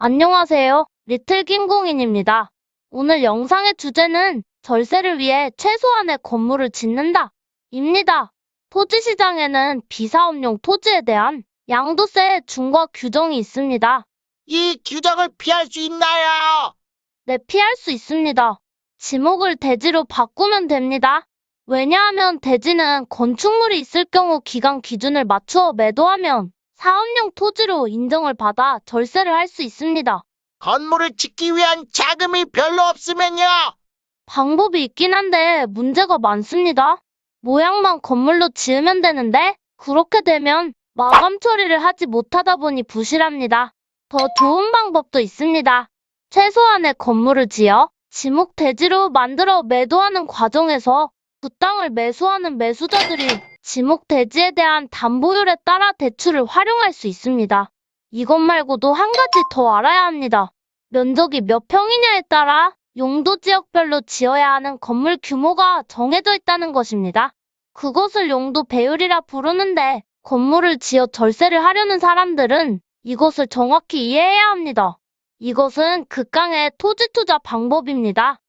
안녕하세요. 리틀 김공인입니다. 오늘 영상의 주제는 절세를 위해 최소한의 건물을 짓는다. 입니다. 토지 시장에는 비사업용 토지에 대한 양도세 중과 규정이 있습니다. 이 규정을 피할 수 있나요? 네, 피할 수 있습니다. 지목을 대지로 바꾸면 됩니다. 왜냐하면 대지는 건축물이 있을 경우 기간 기준을 맞추어 매도하면 사업용 토지로 인정을 받아 절세를 할 수 있습니다. 건물을 짓기 위한 자금이 별로 없으면요. 방법이 있긴 한데 문제가 많습니다. 모양만 건물로 지으면 되는데 그렇게 되면 마감 처리를 하지 못하다 보니 부실합니다. 더 좋은 방법도 있습니다. 최소한의 건물을 지어 지목 대지로 만들어 매도하는 과정에서 그 땅을 매수하는 매수자들이 지목 대지에 대한 담보율에 따라 대출을 활용할 수 있습니다. 이것 말고도 한 가지 더 알아야 합니다. 면적이 몇 평이냐에 따라 용도 지역별로 지어야 하는 건물 규모가 정해져 있다는 것입니다. 그것을 용도 배율이라 부르는데 건물을 지어 절세를 하려는 사람들은 이것을 정확히 이해해야 합니다. 이것은 극강의 토지 투자 방법입니다.